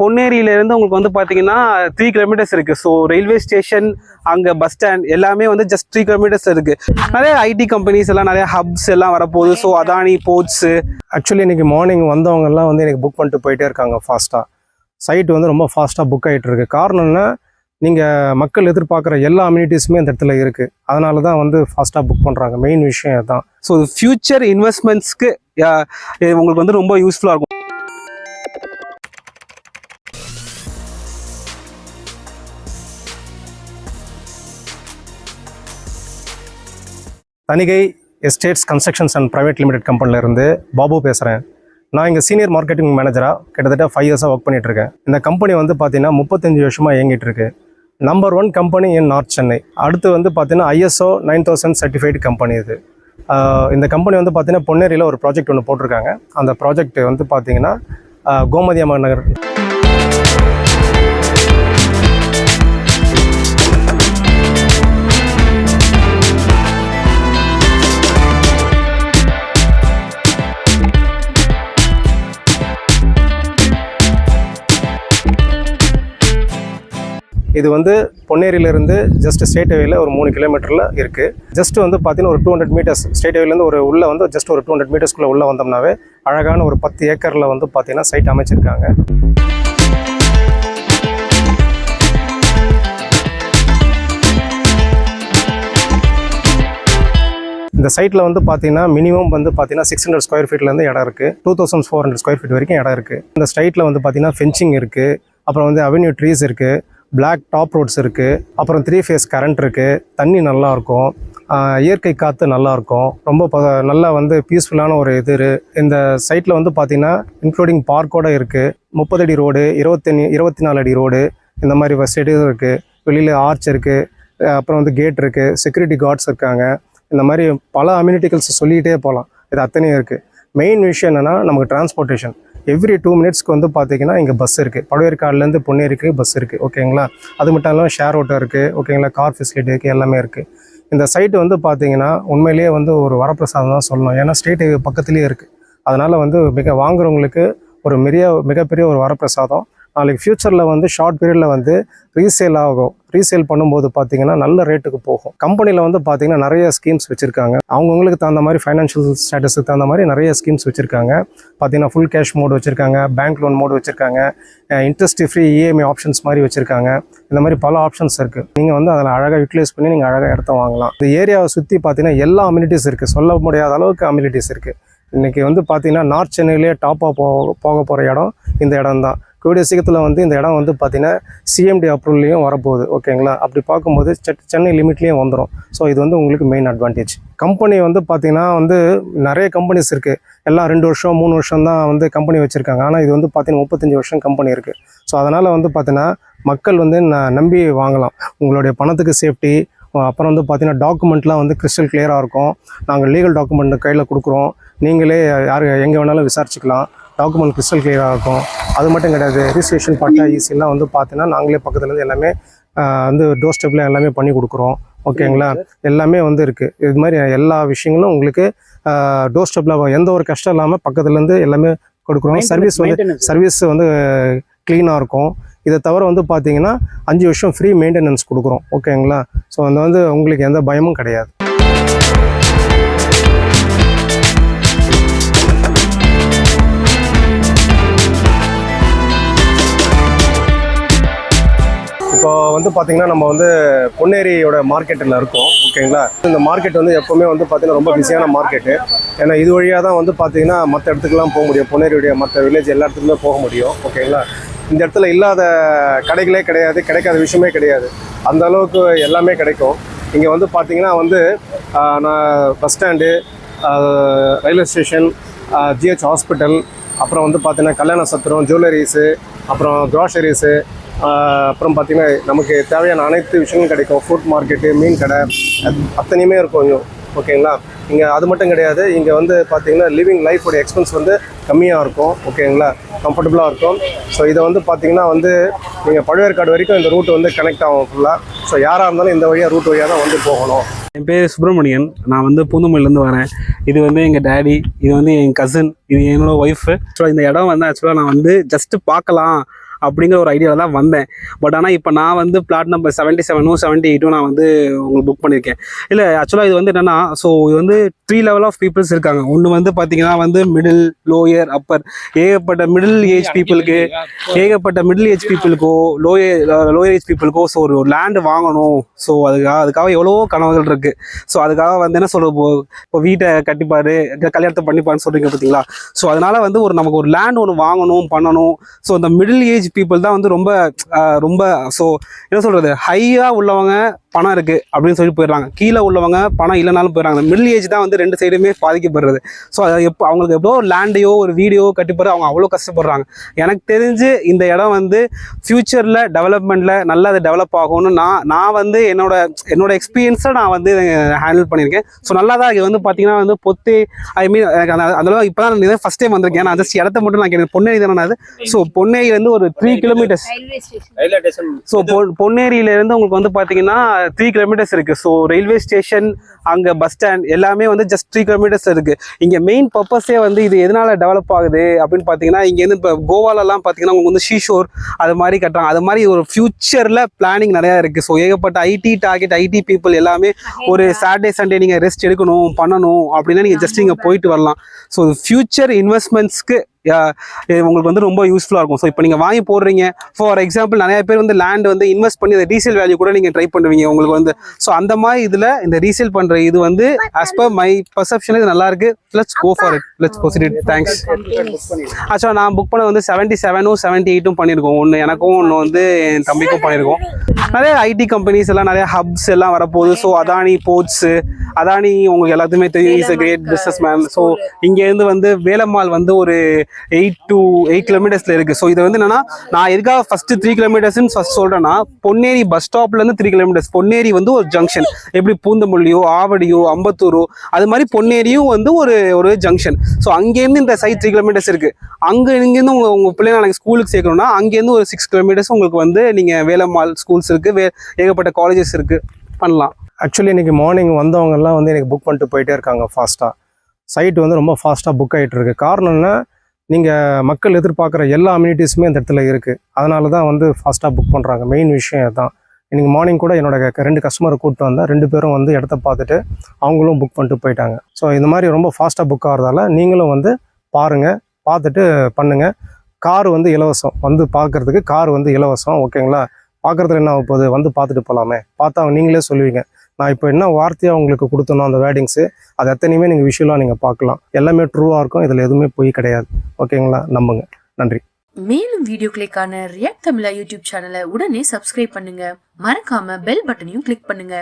பொன்னேரியில இருந்து உங்களுக்கு வந்து பாத்தீங்கன்னா த்ரீ கிலோமீட்டர்ஸ் இருக்கு. ஸோ ரயில்வே ஸ்டேஷன் அங்க பஸ் ஸ்டாண்ட் எல்லாமே வந்து ஜஸ்ட் த்ரீ கிலோமீட்டர்ஸ் இருக்கு. நிறைய ஐடி கம்பெனிஸ் எல்லாம் நிறைய ஹப்ஸ் எல்லாம் வரப்போகுது. ஸோ அதானி போர்ட்ஸ் ஆக்சுவலி இன்னைக்கு மார்னிங் வந்தவங்க எல்லாம் வந்து எனக்கு புக் பண்ணிட்டு போயிட்டே இருக்காங்க ஃபாஸ்ட்டாக சைட் வந்து ரொம்ப ஃபாஸ்ட்டாக புக் ஆகிட்டு இருக்கு. காரணம் என்ன? நீங்கள் மக்கள் எதிர்பார்க்குற எல்லா அம்யூனிட்டிஸுமே இந்த இடத்துல இருக்குது அதனால தான் வந்து ஃபாஸ்ட்டாக புக் பண்ணுறாங்க மெயின் விஷயம் அதுதான். ஸோ ஃபியூச்சர் இன்வெஸ்ட்மெண்ட்ஸ்க்கு உங்களுக்கு வந்து ரொம்ப யூஸ்ஃபுல்லாக இருக்கும். Thanigai estates constructions and private limited கம்பெனிலிருந்து Babu பேசுகிறேன் நான் இங்கே சீனியர் மார்க்கெட்டிங் மேனேஜராக கிட்டத்தட்ட ஃபைவ் இயர்ஸாக ஒர்க் பண்ணிகிட்ருக்கேன் இந்த கம்பெனி வந்து பார்த்தீங்கன்னா முப்பத்தஞ்சு வருஷமாக இயங்கிட்டு இருக்கு. Number one company in north Chennai அடுத்து வந்து பார்த்தீங்கன்னா ISO nine thousand certified company இது. இந்த கம்பெனி வந்து பார்த்தீங்கன்னா பொன்னேரியில் ஒரு ப்ராஜெக்ட் ஒன்று போட்டிருக்காங்க. அந்த ப்ராஜெக்ட் வந்து பார்த்தீங்கன்னா கோமதி அம்மா நகர் இது வந்து பொன்னேரியிலேருந்து ஜஸ்ட் ஸ்டேட் ஹைவேல ஒரு மூணு கிலோமீட்டரில் இருக்குது ஜஸ்ட் வந்து பார்த்தீங்கன்னா ஒரு டூ ஹண்ட்ரட் மீட்டர்ஸ் ஸ்டேட் ஹைவேலேருந்து ஒரு உள்ளே வந்து ஜஸ்ட் ஒரு டூ ஹண்ட்ரட் மீட்டர்ஸ்க்குள்ளே உள்ளே வந்தோம்னாவே அழகான ஒரு பத்து ஏக்கரில் வந்து பார்த்தீங்கன்னா சைட் அமைச்சிருக்காங்க. இந்த சைட்டில் வந்து பார்த்தீங்கன்னா மினிமம் வந்து பார்த்தீங்கன்னா சிக்ஸ் ஹண்ட்ரட் ஸ்கொயர் ஃபீட்லேருந்து இடம் இருக்குது two thousand four hundred square feet வரைக்கும் இடம் இருக்குது இந்த ஸ்ட்ரைட்டில் வந்து பார்த்தீங்கன்னா ஃபென்சிங் இருக்குது அப்புறம் வந்து அவென்யூ ட்ரீஸ் இருக்குது பிளாக் டாப் ரோட்ஸ் இருக்குது அப்புறம் த்ரீ ஃபேஸ் கரண்ட் இருக்குது தண்ணி நல்லாயிருக்கும் இயற்கை காற்று நல்லாயிருக்கும் ரொம்ப ப- நல்லா வந்து பீஸ்ஃபுல்லான ஒரு இது இந்த சைட்டில் வந்து பார்த்திங்கன்னா இன்க்ளூடிங் பார்க்கோட இருக்குது முப்பது அடி ரோடு இருபத்தஞ்சி இருபத்தி நாலு அடி ரோடு இந்த மாதிரி வசதியும் இருக்குது வெளியில் ஆர்ச் இருக்குது அப்புறம் வந்து கேட் இருக்குது செக்யூரிட்டி கார்ட்ஸ் இருக்காங்க. இந்த மாதிரி பல அம்யூனிட்டிகல்ஸ் சொல்லிகிட்டே போகலாம். இது அத்தனையும் இருக்குது மெயின் விஷயம் என்னென்னா நமக்கு டிரான்ஸ்போர்ட்டேஷன் எவ்ரி டூ மினிட்ஸ்க்கு வந்து பார்த்தீங்கன்னா இங்கே பஸ் இருக்குது பழவேற்காடுலேருந்து பொன்னேரிக்கு பஸ் இருக்குது ஓகேங்களா அது மட்டும் இல்லாமல் ஷேர் ஆட்டோ இருக்குது ஓகேங்களா கார் ஃபெசிலிட்டி இருக்குது எல்லாமே இருக்குது இந்த சைட்டு வந்து பார்த்தீங்கன்னா உண்மையிலேயே வந்து ஒரு வரப்பிரசாதம் தான் சொல்லணும். ஏன்னா ஸ்டேட் ஹைவே பக்கத்துலேயே இருக்குது அதனால் வந்து மிக வாங்குறவங்களுக்கு ஒரு மிக மிகப்பெரிய ஒரு வரப்பிரசாதம். நாளைக்கு ஃப்யூச்சரில் வந்து ஷார்ட் பீரியடில் வந்து ரீசேல் ஆகும். ரீசேல் பண்ணும்போது பார்த்தீங்கன்னா நல்ல ரேட்டுக்கு போகும். கம்பெனியில் வந்து பார்த்தீங்கன்னா நிறைய ஸ்கீம்ஸ் வச்சுருக்காங்க. அவங்கவுங்களுக்கு தகுந்த மாதிரி ஃபைனான்ஷியல் ஸ்டேட்டஸுக்கு தகுந்த மாதிரி நிறைய ஸ்கீம்ஸ் வச்சுருக்காங்க. பார்த்தீங்கன்னா ஃபுல் கேஷ் மோடு வச்சுருக்காங்க பேங்க் லோன் மோடு வச்சுருக்காங்க இன்ட்ரெஸ்ட் ஃப்ரீ இஎம்ஐ ஆப்ஷன்ஸ் மாதிரி வச்சுருக்காங்க. இந்த மாதிரி பல ஆப்ஷன்ஸ் இருக்குது நீங்கள் வந்து அதில் அழகாக யூட்டிலைஸ் பண்ணி நீங்கள் அழகாக இடத்த வாங்கலாம். இந்த ஏரியாவை சுற்றி பார்த்தீங்கன்னா எல்லா அம்யூனிட்டிஸ் இருக்குது சொல்ல முடியாத அளவுக்கு அம்யூனிட்டிஸ் இருக்குது இன்றைக்கி வந்து பார்த்தீங்கன்னா நார்த் சென்னையிலேயே டாப்பாக போக போக போகிற இடம் இந்த இடம் தான் கூடிய சீக்கிரத்தில் வந்து இந்த இடம் வந்து பார்த்தீங்கன்னா சிஎம்டி அப்ரூவல்லையும் வரப்போகுது ஓகேங்களா அப்படி பார்க்கும்போது சென்னை லிமிட்லேயும் வந்துடும் ஸோ இது வந்து உங்களுக்கு மெயின் அட்வான்டேஜ் கம்பெனி வந்து பார்த்திங்கன்னா வந்து நிறைய கம்பெனிஸ் இருக்குது எல்லாம் ரெண்டு வருஷம் மூணு வருஷம் தான் வந்து கம்பெனி வச்சுருக்காங்க. ஆனால் இது வந்து பார்த்திங்கன்னா முப்பத்தஞ்சு வருஷம் கம்பெனி இருக்குது ஸோ அதனால் வந்து பார்த்தீங்கன்னா மக்கள் வந்து நான் நம்பி வாங்கலாம். உங்களுடைய பணத்துக்கு சேஃப்டி அப்புறம் வந்து பார்த்தீங்கன்னா டாக்குமெண்ட்லாம் வந்து கிறிஸ்டல் கிளியராக இருக்கும். நாங்கள் லீகல் டாக்குமெண்ட் கையில் கொடுக்குறோம். நீங்களே யார் எங்கே வேணாலும் விசாரிச்சுக்கலாம். டாக்குமெண்ட் கிறிஸ்டல் கிளியராக இருக்கும். அது மட்டும் கிடையாது ரிஜிஸ்ட்ரேஷன் பட்டா ஈஸிலாம் வந்து பார்த்தீங்கன்னா நாங்களே பக்கத்துலேருந்து எல்லாமே வந்து டோர் ஸ்டெப்பில் எல்லாமே பண்ணி கொடுக்குறோம். ஓகேங்களா? எல்லாமே வந்து இருக்குது இது மாதிரி எல்லா விஷயங்களும் உங்களுக்கு டோர் ஸ்டெப்பில் எந்த ஒரு கஷ்டம் இல்லாமல் பக்கத்துலேருந்து எல்லாமே கொடுக்குறோம். சர்வீஸ் வந்து சர்வீஸ் வந்து க்ளீனாக இருக்கும். இதை தவிர வந்து பார்த்தீங்கன்னா அஞ்சு வருஷம் ஃப்ரீ மெயின்டெனன்ஸ் கொடுக்குறோம். ஓகேங்களா? ஸோ அது வந்து உங்களுக்கு எந்த பயமும் கிடையாது. இப்போ வந்து பார்த்தீங்கன்னா நம்ம வந்து பொன்னேரியோட மார்க்கெட்டில் இருக்கோம் ஓகேங்களா இந்த மார்க்கெட் வந்து எப்போவுமே வந்து பார்த்தீங்கன்னா ரொம்ப பிஸியான மார்க்கெட்டு ஏன்னா இது வழியாக தான் வந்து பார்த்தீங்கன்னா மற்ற இடத்துக்குலாம் போக முடியும். பொன்னேரியுடைய மற்ற வில்லேஜ் எல்லா இடத்துக்குமே போக முடியும் ஓகேங்களா இந்த இடத்துல இல்லாத கடைகளே கிடையாது கிடைக்காத விஷயமே கிடையாது. அந்த அளவுக்கு எல்லாமே கிடைக்கும். இங்கே வந்து பார்த்தீங்கன்னா வந்து நான் bus stand railway station GH hospital அப்புறம் வந்து பார்த்தீங்கன்னா கல்யாண சத்திரம் ஜுவல்லரிஸு அப்புறம் க்ராசரிஸு அப்புறம் பார்த்தீங்கன்னா நமக்கு தேவையான அனைத்து விஷயங்களும் கிடைக்கும். ஃப்ரூட் மார்க்கெட்டு மீன் கடை அத்- அத்தனையுமே இருக்கும் இங்கே. ஓகேங்களா? இங்கே அது மட்டும் கிடையாது. இங்கே வந்து பார்த்தீங்கன்னா லிவிங் லைஃபோட எக்ஸ்பென்ஸ் வந்து கம்மியாக இருக்கும். ஓகேங்களா? கம்ஃபர்டபுளாக இருக்கும். ஸோ இதை வந்து பார்த்தீங்கன்னா வந்து நீங்கள் பழுவேற்காடு வரைக்கும் இந்த ரூட் வந்து கனெக்ட் ஆகும் ஃபுல்லாக ஸோ யாராக இருந்தாலும் இந்த வழியாக ரூட் வழியாக தான் வந்து போகணும். என் பேர் சுப்பிரமணியன். நான் வந்து பூந்தமல்லிலேருந்து வரேன். இது வந்து எங்கள் டேடி இது வந்து என் கசின் இது என்னோட ஒய்ஃபு ஸோ இந்த இடம் வந்து ஆக்சுவலாக நான் வந்து ஜஸ்ட்டு பார்க்கலாம். அப்படிங்கிற ஒரு ஐடியாவில் தான் வந்தேன். பட் ஆனால் இப்போ நான் வந்து பிளாட் நம்பர் செவன்ட்டி செவனும் செவன்ட்டி எயிட்டும் நான் வந்து உங்களுக்கு புக் பண்ணியிருக்கேன் இல்லை ஆக்சுவலாக இது வந்து என்னென்னா ஸோ இது வந்து த்ரீ லெவல் ஆஃப் பீப்புள்ஸ் இருக்காங்க. ஒன்று வந்து பார்த்தீங்கன்னா வந்து மிடில் லோயர் அப்பர் ஏகப்பட்ட மிடில் ஏஜ் பீப்புளுக்கு ஏகப்பட்ட மிடில் ஏஜ் பீப்புளுக்கோ லோயர் லோயர் ஏஜ் பீப்புளுக்கோ ஸோ ஒரு லேண்டு வாங்கணும். ஸோ அதுக்காக அதுக்காக எவ்வளவோ கனவுகள் இருக்குது ஸோ அதுக்காக வந்து என்ன சொல்ல இப்போ இப்போ வீட்டை கட்டிப்பாரு கல்யாணத்தை பண்ணிப்பாருன்னு சொல்கிறீங்க பார்த்தீங்களா ஸோ அதனால் வந்து ஒரு நமக்கு ஒரு லேண்ட் ஒன்று வாங்கணும் பண்ணணும். ஸோ அந்த மிடில் ஏஜ் பீப்புள் தான் வந்து ரொம்ப ரொம்ப ஸோ என்ன சொல்கிறது ஹையாக உள்ளவங்க பணம் இருக்கு அப்படின்னு சொல்லி போயிடுறாங்க. கீழே உள்ளவங்க பணம் இல்லைனாலும் போயிடுறாங்க. மிடில் ஏஜ் தான் வந்து ரெண்டு சைடுமே பாதிக்கப்படுறது. ஸோ அது எப்போ அவங்களுக்கு ஒரு லேண்டையோ ஒரு வீடியோ கட்டிப்பாரு அவங்க அவ்வளோ கஷ்டப்படுறாங்க. எனக்கு தெரிஞ்சு இந்த இடம் வந்து ஃப்யூச்சரில் டெவலப்மெண்ட்டில் நல்லா அது டெவலப் ஆகும்னு நான் நான் வந்து என்னோட என்னோட எக்ஸ்பீரியன்ஸை நான் வந்து ஹேண்டில் பண்ணியிருக்கேன். ஸோ நல்லா தான் இது வந்து பார்த்தீங்கன்னா வந்து பொத்தி ஐ மீன் எனக்கு அந்த அதெல்லாம் இப்போ தான் நான் ஃபஸ்ட் டைம் வந்திருக்கேன். நான் ஜஸ்ட் இடத்த மட்டும் நான் கேட்டேன். பொன்னேரி தானே அது? ஸோ பொன்னேரி வந்து ஒரு த்ரீ கிலோமீட்டர்ஸ் ஸோ பொன்னேரியில இருந்து உங்களுக்கு வந்து பார்த்தீங்கன்னா த்ரீ கிலோமீட்டர்ஸ் இருக்கு. ஸோ ரயில்வே ஸ்டேஷன் அங்கே பஸ் ஸ்டாண்ட் எல்லாமே வந்து ஜஸ்ட் த்ரீ கிலோமீட்டர்ஸ் இருக்கு. இங்கே மெயின் பர்பஸே வந்து இது எதனால டெவலப் ஆகுது அப்படின்னு பார்த்தீங்கன்னா இங்கேருந்து இப்போ கோவாலலாம் பார்த்தீங்கன்னா உங்களுக்கு வந்து ஷீஷோர் அது மாதிரி கட்டுறாங்க. அது மாதிரி ஒரு ஃபியூச்சரில் பிளானிங் நிறையா இருக்குது ஸோ ஏகப்பட்ட ஐடி டார்கெட் ஐடி பீப்புள் எல்லாமே ஒரு சாட்டர்டே சண்டே நீங்கள் ரெஸ்ட் எடுக்கணும் பண்ணணும் அப்படின்னா நீங்கள் ஜஸ்ட் இங்கே போயிட்டு வரலாம். ஸோ ஃபியூச்சர் இன்வெஸ்ட்மெண்ட்ஸ்க்கு உங்களுக்கு வந்து ரொம்ப யூஸ்ஃபுல்லாக இருக்கும். ஸோ இப்போ நீங்கள் வாங்கி போடுறீங்க. ஃபார் எக்ஸாம்பிள் நிறைய பேர் வந்து லேண்ட் வந்து இன்வெஸ்ட் பண்ணி அந்த ரீசேல் வேல்யூ கூட நீங்கள் ட்ரை பண்ணுவீங்க. உங்களுக்கு வந்து ஸோ அந்த மாதிரி இதில் இந்த ரீசேல் பண்ணுற இது வந்து ஆஸ் பர் மை பர்செப்ஷன் இது நல்லா இருக்கு. Let's go for it let's proceed thanks ஆக்சுவலாக நான் புக் பண்ண வந்து செவன்ட்டி செவனும் செவன்ட்டி எயிட்டும் பண்ணியிருக்கோம். ஒன்று எனக்கும் ஒன்று வந்து என் தம்பிக்கும் பண்ணியிருக்கோம். நிறைய ஐடி கம்பெனிஸ் எல்லாம் நிறைய ஹப்ஸ் எல்லாம் வரப்போகுது. ஸோ அதானி போர்ட்ஸு அதானி உங்களுக்கு எல்லாத்துக்குமே தெரியும் is a great businessman so இங்கேருந்து வந்து வேலம்மாள் வந்து ஒரு எயிட் டு எயிட் கிலோமீட்டர்ஸ்ல இருக்கு. ஸோ இது வந்து என்னன்னா நான் எதுக்காக ஃபர்ஸ்ட் த்ரீ கிலோமீட்டர்ஸ்னு ஃபர்ஸ்ட் சொல்றேன்னா பொன்னேரி பஸ் ஸ்டாப்ல இருந்து த்ரீ கிலோமீட்டர்ஸ் பொன்னேரி வந்து ஒரு ஜங்ஷன் எப்படி பூந்தமல்லியோ ஆவடியோ அம்பத்தூரோ அது மாதிரி பொன்னேரியும் வந்து ஒரு ஒரு ஜங்ஷன் ஸோ அங்கேருந்து இந்த சைட் த்ரீ கிலோமீட்டர்ஸ் இருக்கு. அங்க இங்கேருந்து உங்க உங்க பிள்ளைங்க நாளைக்கு ஸ்கூலுக்கு சேர்க்கணும்னா அங்கேருந்து ஒரு சிக்ஸ் கிலோமீட்டர்ஸ் உங்களுக்கு வந்து நீங்க வேலம்மாள் ஸ்கூல்ஸ் இருக்கு. வே ஏகப்பட்ட காலேஜஸ் இருக்கு. பண்ணலாம். ஆக்சுவலி இன்றைக்கி மார்னிங் வந்தவங்கெல்லாம் வந்து எனக்கு புக் பண்ணிட்டு போயிட்டே இருக்காங்க ஃபாஸ்ட்டாக சைட் வந்து ரொம்ப ஃபாஸ்ட்டாக புக் ஆகிட்டு இருக்கு. காரணம் நீங்கள் மக்கள் எதிர்பார்க்குற எல்லா அம்யூனிட்டிஸுமே அந்த இடத்துல இருக்குது அதனால தான் வந்து ஃபாஸ்ட்டாக புக் பண்ணுறாங்க மெயின் விஷயம் அதுதான் இன்னைக்கு மார்னிங் கூட என்னோட க- ரெண்டு கஸ்டமரை கூப்பிட்டு வந்தேன். ரெண்டு பேரும் வந்து இடத்த பார்த்துட்டு அவங்களும் புக் பண்ணிட்டு போயிட்டாங்க. ஸோ இந்த மாதிரி ரொம்ப ஃபாஸ்ட்டாக புக் ஆகிறதால நீங்களும் வந்து பாருங்கள் பார்த்துட்டு பண்ணுங்கள் கார் வந்து இலவசம். வந்து பார்க்கறதுக்கு கார் வந்து இலவசம். ஓகேங்களா பார்க்குறதுல என்ன ஆக போகுது? வந்து பார்த்துட்டு போகலாமே பார்த்தா நீங்களே சொல்லுவீங்க. நான் இப்போ என்ன வார்த்தையாக உங்களுக்கு கொடுத்தனோ அந்த வேர்டிங்ஸு அது எத்தனையுமே நீங்கள் விஷுவலாக நீங்கள் பார்க்கலாம். எல்லாமே ட்ரூவாக இருக்கும். இதில் எதுவுமே பொய் கிடையாது. ஓகேங்களா? நம்புங்க. நன்றி. மேலும் வீடியோக்களுக்கான ரியாக்ட் தமிழா யூடியூப் சேனலை உடனே சப்ஸ்கிரைப் பண்ணுங்க. மறக்காம பெல் பட்டனையும் கிளிக் பண்ணுங்க.